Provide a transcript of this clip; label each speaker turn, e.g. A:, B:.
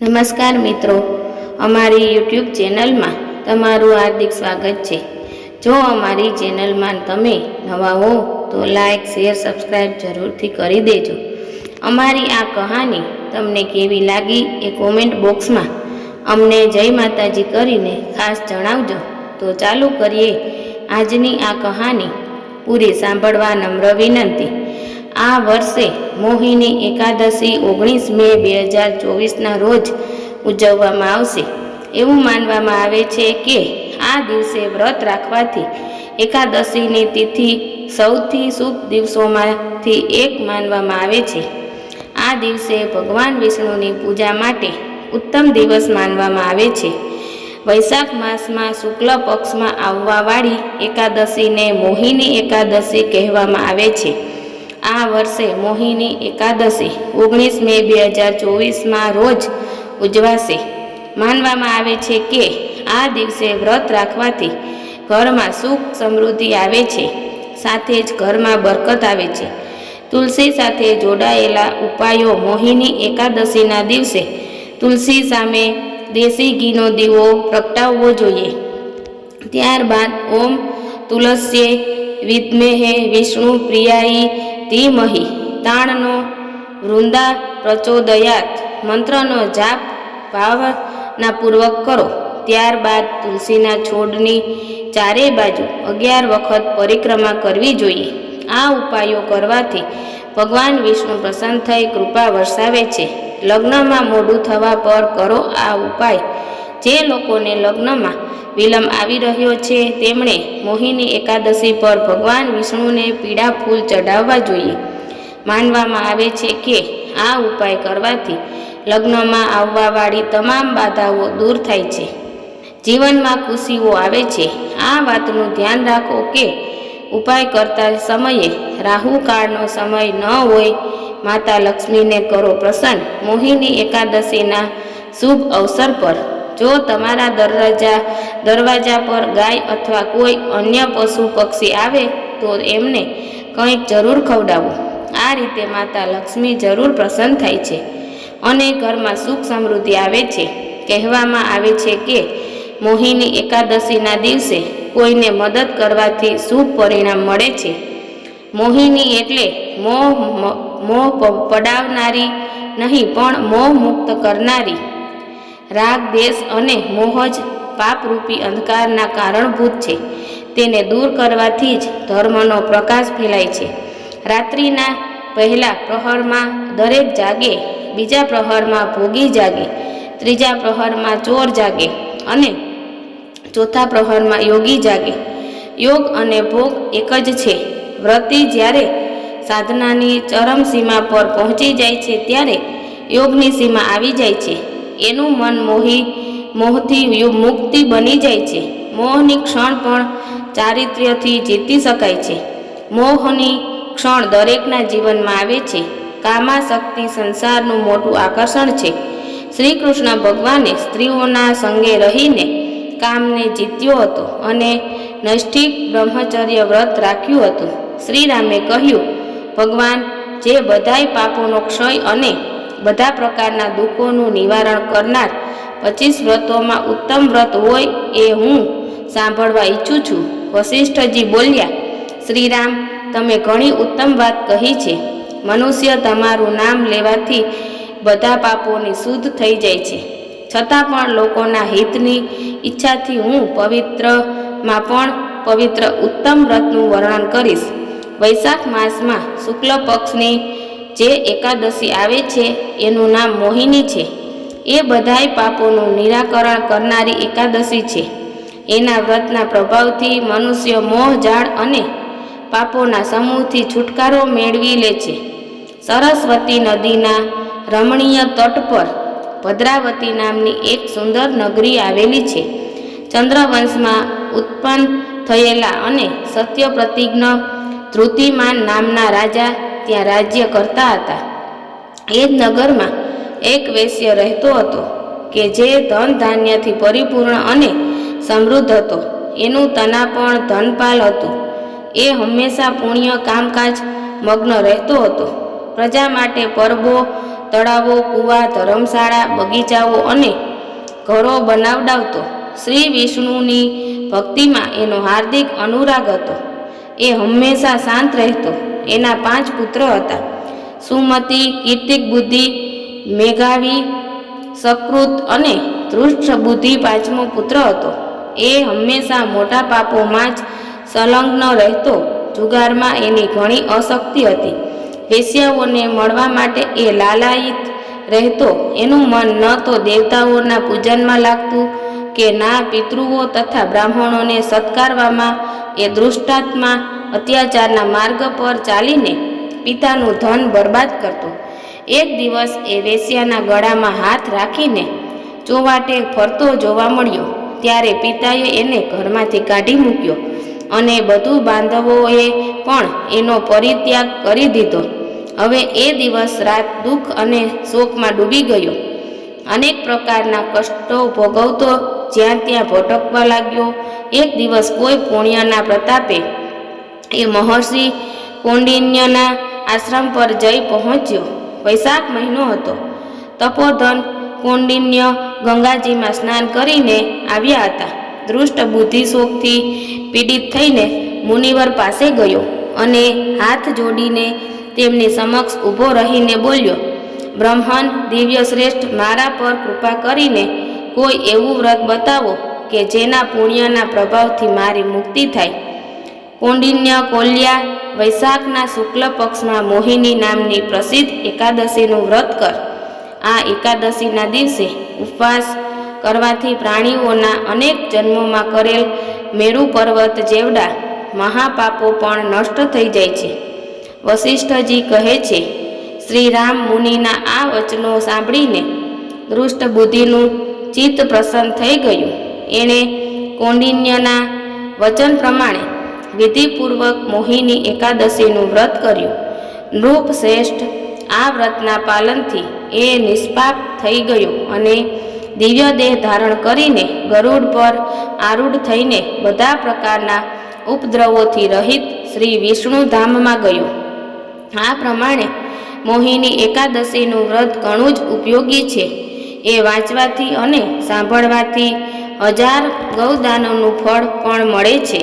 A: નમસ્કાર મિત્રો. અમારી યુટ્યુબ ચેનલમાં તમારું હાર્દિક સ્વાગત છે. જો અમારી ચેનલમાં તમે નવા હો, તો લાઈક, શેર સબસ્ક્રાઈબ જરૂરથી કરી દેજો. અમારી આ કહાની તમને કેવી લાગી એ કોમેન્ટ બોક્સમાં અમને જય માતાજી કરીને ખાસ જણાવજો. તો ચાલુ કરીએ. આજની આ કહાની પૂરી સાંભળવા નમ્ર વિનંતી. આ વર્ષે મોહિની એકાદશી ઓગણીસ મે બે હજાર ચોવીસના રોજ ઉજવવામાં આવશે. એવું માનવામાં આવે છે કે આ દિવસે વ્રત રાખવાથી એકાદશીની તિથિ સૌથી શુભ દિવસોમાંથી એક માનવામાં આવે છે. આ દિવસે ભગવાન વિષ્ણુની પૂજા માટે ઉત્તમ દિવસ માનવામાં આવે છે. વૈશાખ માસમાં શુક્લ પક્ષમાં આવવાવાળી એકાદશીને મોહિની એકાદશી કહેવામાં આવે છે. આ વર્ષે મોહિની એકાદશી, ઓગણીસ મે બે હજાર ચોવીસમાં રોજ ઉજવાશે. માનવામાં આવે છે કે આ દિવસે વ્રત રાખવાથી ઘરમાં સુખ સમૃદ્ધિ આવે છે, સાથે જ ઘરમાં બરકત આવે છે. તુલસી સાથે જોડાયેલા ઉપાયો મોહિની એકાદશીના દિવસે તુલસી સામે દેશી ઘીનો દીવો પ્રગટાવવો જોઈએ. ત્યારબાદ ઓમ તુલસ્ય વિદ્મેહે વિષ્ણુ પ્રિયાઈ ધીમહી તાણનો વૃંદા પ્રચોદયાત મંત્રનો જાપ ભાવના પૂર્વક કરો. ત્યારબાદ તુલસીના છોડની ચારે બાજુ અગિયાર વખત પરિક્રમા કરવી જોઈએ. આ ઉપાયો કરવાથી ભગવાન વિષ્ણુ પ્રસન્ન થઈ કૃપા વરસાવે છે. લગ્નમાં મોડું થવા પર કરો આ ઉપાય. જે લોકોને લગ્નમાં વિલંબ આવી રહ્યો છે. તેમણે મોહિની એકાદશી પર ભગવાન વિષ્ણુને પીળા ફૂલ ચઢાવવા જોઈએ. માનવામાં આવે છે કે આ ઉપાય કરવાથી લગ્નમાં આવવાવાળી તમામ બાધાઓ દૂર થાય છે. જીવનમાં ખુશીઓ આવે છે. આ વાતનું ધ્યાન રાખો કે ઉપાય કરતા સમયે રાહુકાળનો સમય ન હોય. માતા લક્ષ્મીને કરો પ્રસન્ન. મોહિની એકાદશીના શુભ અવસર પર જો તમારા દરવાજા દરવાજા પર ગાય અથવા કોઈ અન્ય પશુ પક્ષી આવે, તો એમને કંઈક જરૂર ખવડાવો. આ રીતે માતા લક્ષ્મી જરૂર પ્રસન્ન થાય છે અને ઘરમાં સુખ સમૃદ્ધિ આવે છે. કહેવામાં આવે છે કે, મોહિની એકાદશીના દિવસે કોઈને મદદ કરવાથી શુભ પરિણામ મળે છે. મોહિની એટલે મોહ મોહ પડાવનારી નહીં, પણ મોહ મુક્ત કરનારી. રાગ, દેશ અને મોહ જ પાપરૂપી અંધકારના કારણભૂત છે. તેને દૂર કરવાથી જ ધર્મનો પ્રકાશ ફેલાય છે. રાત્રિના પહેલા પ્રહરમાં દરેક જાગે, બીજા પ્રહરમાં ભોગી જાગે, ત્રીજા પ્રહરમાં ચોર જાગે અને ચોથા પ્રહરમાં યોગી જાગે. યોગ અને ભોગ એક જ છે. વ્રતિ જ્યારે સાધનાની ચરમ સીમા પર પહોંચી જાય છે, ત્યારે યોગની સીમા આવી જાય છે. એનું મન મોહી, મોહથી મુક્તિ બની જાય છે. મોહની ક્ષણ પણ ચારિત્ર્યથી જીતી શકાય છે. મોહની ક્ષણ દરેકના જીવનમાં આવે છે. કામાશક્તિ સંસારનું મોટું આકર્ષણ છે. શ્રી કૃષ્ણ ભગવાને સ્ત્રીઓના સંગે રહીને કામને જીત્યો હતો અને નૈષ્ઠિક બ્રહ્મચર્ય વ્રત રાખ્યું હતું. શ્રીરામે કહ્યું, ભગવાન, જે બધાય પાપોનો ક્ષય અને બધા પ્રકારના દુઃખોનું નિવારણ કરનાર પચીસ વ્રતોમાં ઉત્તમ વ્રત હોય એ હું સાંભળવા ઈચ્છું છું. વશિષ્ઠજી બોલ્યા, શ્રીરામ, તમે ઘણી ઉત્તમ વાત કહી છે. મનુષ્ય તમારું નામ લેવાથી બધા પાપોની શુદ્ધ થઈ જાય છે. છતાં પણ લોકોના હિતની ઈચ્છાથી હું પવિત્રમાં પણ પવિત્ર ઉત્તમ વ્રતનું વર્ણન કરીશ. વૈશાખ માસમાં શુક્લ પક્ષની જે એકાદશી આવે છે, એનું નામ મોહિની છે. એ બધાય પાપોનું નિરાકરણ કરનારી એકાદશી છે. એના વ્રતના પ્રભાવથી મનુષ્ય મોહ, જાળ અને પાપોના સમૂહથી છુટકારો મેળવી લે છે. સરસ્વતી નદીના રમણીય તટ પર ભદ્રાવતી નામની એક સુંદર નગરી આવેલી છે. ચંદ્રવંશમાં ઉત્પન્ન થયેલા અને સત્ય પ્રતિજ્ઞ ધૃતિમાન નામના રાજા ત્યાં રાજ્ય કરતા હતા. એ જ નગરમાં એક વૈશ્ય રહેતો હતો કે જે ધન ધાન્યથી પરિપૂર્ણ અને સમૃદ્ધ હતો. એનું તના પણ ધનપાલ હતું. એ હંમેશા પુણ્ય, કામકાજ, મગ્ન રહેતો હતો. પ્રજા માટે પરબો, તળાવો, કૂવા, ધર્મશાળા, બગીચાઓ અને ઘરો બનાવડાવતો. શ્રી વિષ્ણુની ભક્તિમાં એનો હાર્દિક અનુરાગ હતો. એ હંમેશા શાંત રહેતો. એના પાંચ પુત્ર હતા. સુમતિ, કીર્તિક બુદ્ધિ, મેઘાવી સકૃત અને ધૃષ્ટ બુદ્ધિ પાંચમો પુત્ર હતો. એ હંમેશા મોટા પાપોમાં જ સંલગ્ન રહેતો. જુગારમાં એની ઘણી અશક્તિ હતી. વેશ્યાઓને મળવા માટે એ લાલાયિત રહેતો. એનું મન ન તો દેવતાઓના પૂજનમાં લાગતું કે ના પિતૃઓ તથા બ્રાહ્મણોને સત્કારવામાં એ દૃષ્ટાત્મા અત્યાચારના માર્ગ પર ચાલીને પિતાનું ધન બરબાદ કરતો. એક દિવસ એ વેશ્યાના ગળામાં હાથ રાખીને ચોવાટે ફરતો જોવા મળ્યો. ત્યારે પિતાએ એને ઘરમાંથી કાઢી મૂક્યો અને બધું બાંધવોએ પણ એનો પરિત્યાગ કરી દીધો. હવે એ દિવસ રાત દુઃખ અને શોકમાં ડૂબી ગયો. અનેક પ્રકારના કષ્ટો ભોગવતો જ્યાં ત્યાં ભટકવા લાગ્યો. એક દિવસ કોઈ પુણ્યના પ્રતાપે એ મહર્ષિ કૌંડિન્યના આશ્રમ પર જઈ પહોંચ્યો. વૈશાખ મહિનો હતો. તપોધન, કૌંડિન્ય, ગંગાજીમાં સ્નાન કરીને આવ્યા હતા. દૃષ્ટ બુદ્ધિ શોકથી પીડિત થઈને મુનિવર પાસે ગયો અને હાથ જોડીને તેમની સમક્ષ ઊભો રહીને બોલ્યો, બ્રહ્મન દિવ્ય શ્રેષ્ઠ મારા પર કૃપા કરીને કોઈ એવું વ્રત બતાવો કે જેના પુણ્યના પ્રભાવથી મારી મુક્તિ થાય. કૌંડિન્ય કોલ્યા વૈશાખના શુક્લ પક્ષમાં મોહિની નામની પ્રસિદ્ધ એકાદશીનું વ્રત કર. આ એકાદશીના દિવસે ઉપવાસ કરવાથી પ્રાણીઓના અનેક જન્મોમાં કરેલ મેરુ પર્વત જેવડા મહાપાપો પણ નષ્ટ થઈ જાય છે. વશિષ્ઠજી કહે છે, શ્રી રામ મુનિના આ વચનો સાંભળીને દૃષ્ટ બુદ્ધિનું ચિત્ત પ્રસન્ન થઈ ગયું. એણે કોંડિન્યના વચન પ્રમાણે વિધિપૂર્વક મોહિની એકાદશીનું વ્રત કર્યું. નૃપ શ્રેષ્ઠ, આ વ્રતના પાલનથી એ નિષ્પાપ થઈ ગયો અને દિવ્ય દેહ ધારણ કરીને ગરુડ પર આરૂઢ થઈને બધા પ્રકારના ઉપદ્રવોથી રહિત શ્રી વિષ્ણુ ધામમાં ગયો. આ પ્રમાણે મોહિની એકાદશીનું વ્રત ઘણું જ ઉપયોગી છે. એ વાંચવાથી અને સાંભળવાથી હજાર ગૌદાનોનું ફળ પણ મળે છે.